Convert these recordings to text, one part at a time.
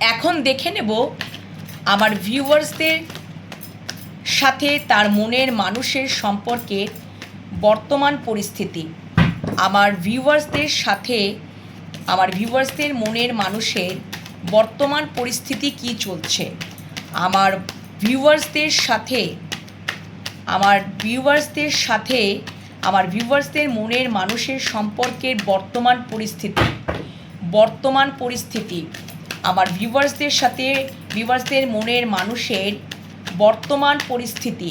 এখন দেখে নেব আমার ভিউয়ার্সদের সাথে তার মনের মানুষের সম্পর্কে বর্তমান পরিস্থিতি। আমার ভিউয়ার্সদের সাথে, আমার ভিউয়ার্সদের মনের মানুষের বর্তমান পরিস্থিতি কি চলছে? আমার ভিউয়ার্সদের সাথে, আমার ভিউয়ার্সদের সাথে, আমার ভিউয়ার্সদের মনের মানুষের সম্পর্কের বর্তমান পরিস্থিতি। বর্তমান পরিস্থিতি। আমার ভিউয়ার্সদের সাথে ভিউয়ার্সদের মনের মানুষের বর্তমান পরিস্থিতি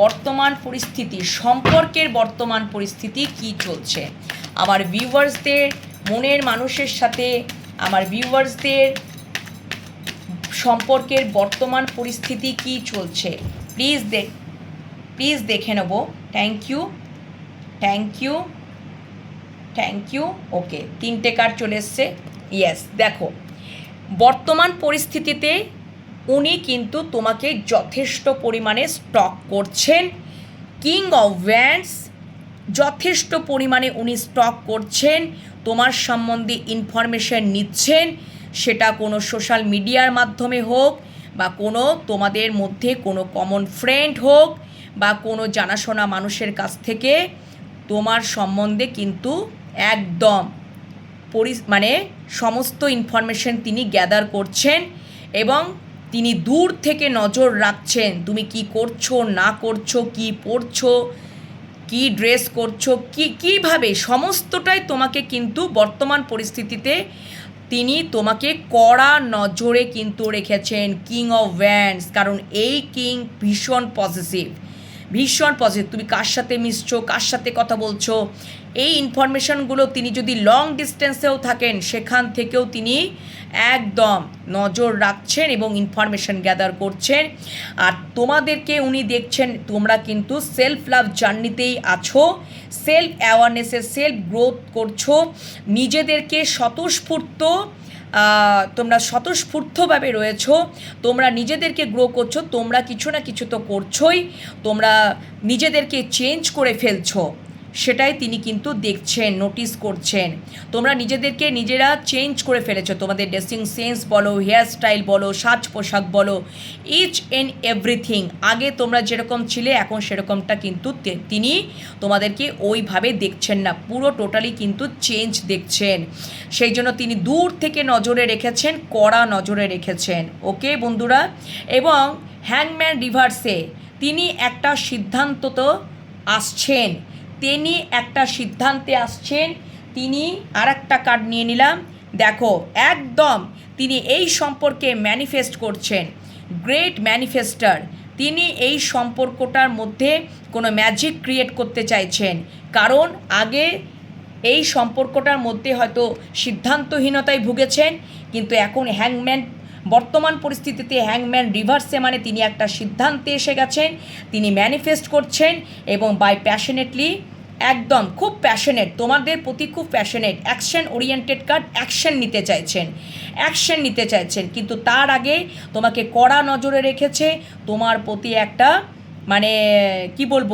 বর্তমান পরিস্থিতি, সম্পর্কের বর্তমান পরিস্থিতি কি চলছে? আমার ভিউয়ার্সদের মনের মানুষের সাথে, আমার ভিউয়ার্সদের সম্পর্কের বর্তমান পরিস্থিতি কি চলছে? প্লিজ দেখ প্লিজ দেখে নেব। Thank you thank you thank you okay তিনটে কার্ড চলে এসছে। ইয়েস দেখো বর্তমান পরিস্থিতিতে উনি কিন্তু তোমাকে যথেষ্ট পরিমাণে স্টক করছেন। কিং অফ ভ্যান্স যথেষ্ট পরিমাণে উনি স্টক করছেন, তোমার সম্বন্ধে ইনফরমেশন নিচ্ছেন। সেটা কোনো সোশ্যাল মিডিয়ার মাধ্যমে হোক বা কোনো তোমাদের মধ্যে কোনো কমন ফ্রেন্ড হোক বা কোনো জানাশোনা মানুষের কাছ থেকে, তোমার সম্বন্ধে কিন্তু একদম পরি মানে সমস্ত ইনফরমেশন তিনি গ্যাদার করছেন এবং তিনি দূর থেকে নজর রাখছেন। তুমি কি করছ, না করছ, কি পড়ছো কি ড্রেস করছ, কি, কীভাবে? সমস্তটাই তোমাকে কিন্তু বর্তমান পরিস্থিতিতে তিনি তোমাকে কড়া নজরে কিন্তু রেখেছেন। কিং অফ ভ্যান্স কারণ এই কিং ভীষণ পজিটিভ ভীষণ পজিটিভ তুমি কার সাথে মিশছো কার সাথে কথা বলছো? এই ইনফরমেশনগুলো তিনি যদি লং ডিস্টেন্সেও থাকেন, সেখান থেকেও তিনি একদম নজর রাখছেন এবং ইনফরমেশন গ্যাদার করছেন। আর তোমাদেরকে উনি দেখছেন, তোমরা কিন্তু সেলফ লাভ জার্নিতেই আছো সেলফ অ্যাওয়ারনেসে সেলফ গ্রোথ করছ। নিজেদেরকে স্বতঃস্ফূর্ত তোমরা স্বতঃস্ফূর্তভাবে রয়েছো, তোমরা নিজেদেরকে গ্রো করছ, তোমরা কিছু না কিছু তো করছোই, তোমরা নিজেদেরকে চেঞ্জ করে ফেলছো। সেটাই তিনি কিন্তু দেখছেন নোটিস করছেন। তোমরা নিজেদেরকে নিজেরা চেঞ্জ করে ফেলেছো। তোমাদের ড্রেসিং সেন্স বলো হেয়ার স্টাইল বলো সাজ পোশাক বলো ইচ অ্যান্ড এভরিথিং আগে তোমরা যেরকম ছিলে, এখন সেরকমটা কিন্তু তিনি তোমাদেরকে ওইভাবে দেখছেন না। পুরো টোটালি কিন্তু চেঞ্জ দেখছেন। সেই জন্য তিনি দূর থেকে নজরে রেখেছেন, কড়া নজরে রেখেছেন। ওকে বন্ধুরা? এবং হ্যাংম্যান রিভার্সে তিনি একটা সিদ্ধান্ত তো আসছেন। তিনি একটা সিদ্ধান্তে আসছেন, তিনি আর একটা কার্ড নিয়ে নিলাম। দেখো, একদম তিনি এই সম্পর্কে ম্যানিফেস্ট করছেন। গ্রেট ম্যানিফেস্টার তিনি এই সম্পর্কটার মধ্যে কোনো ম্যাজিক ক্রিয়েট করতে চাইছেন। কারণ আগে এই সম্পর্কটার মধ্যে হয়তো সিদ্ধান্তহীনতায় ভুগেছেন, কিন্তু এখন হ্যাংম্যান বর্তমান পরিস্থিতিতে হ্যাংম্যান রিভার্সে মানে তিনি একটা সিদ্ধান্তে এসে গেছেন, তিনি ম্যানিফেস্ট করছেন এবং বাই প্যাশনেটলি একদম খুব প্যাশনেট তোমাদের প্রতি খুব passionate action oriented card action নিতে চাইছেন অ্যাকশন নিতে চাইছেন। কিন্তু তার আগে তোমাকে কড়া নজরে রেখেছে, তোমার প্রতি একটা মানে কি বলব,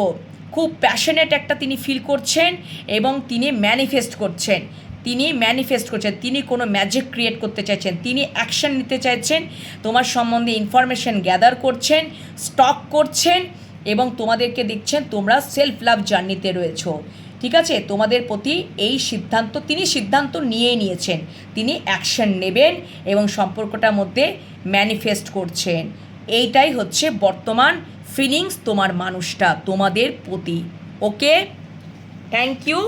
খুব প্যাশনেট একটা তিনি ফিল করছেন এবং তিনি ম্যানিফেস্ট করছেন। তিনি ম্যানিফেস্ট করছেন তিনি কোনো ম্যাজিক ক্রিয়েট করতে চাইছেন তিনি অ্যাকশন নিতে চাইছেন, তোমার সম্বন্ধে ইনফরমেশন গ্যাদার করছেন স্টক করছেন এবং তোমাদেরকে দেখছেন তোমরা সেলফ লাভ জার্নিতে রয়েছো। ঠিক আছে? তোমাদের প্রতি এই সিদ্ধান্ত তিনি সিদ্ধান্ত নিয়েই নিয়েছেন তিনি অ্যাকশন নেবেন এবং সম্পর্কটার মধ্যে ম্যানিফেস্ট করছেন। এইটাই হচ্ছে বর্তমান ফিলিংস তোমার মানুষটা, তোমাদের প্রতি। Okay thank you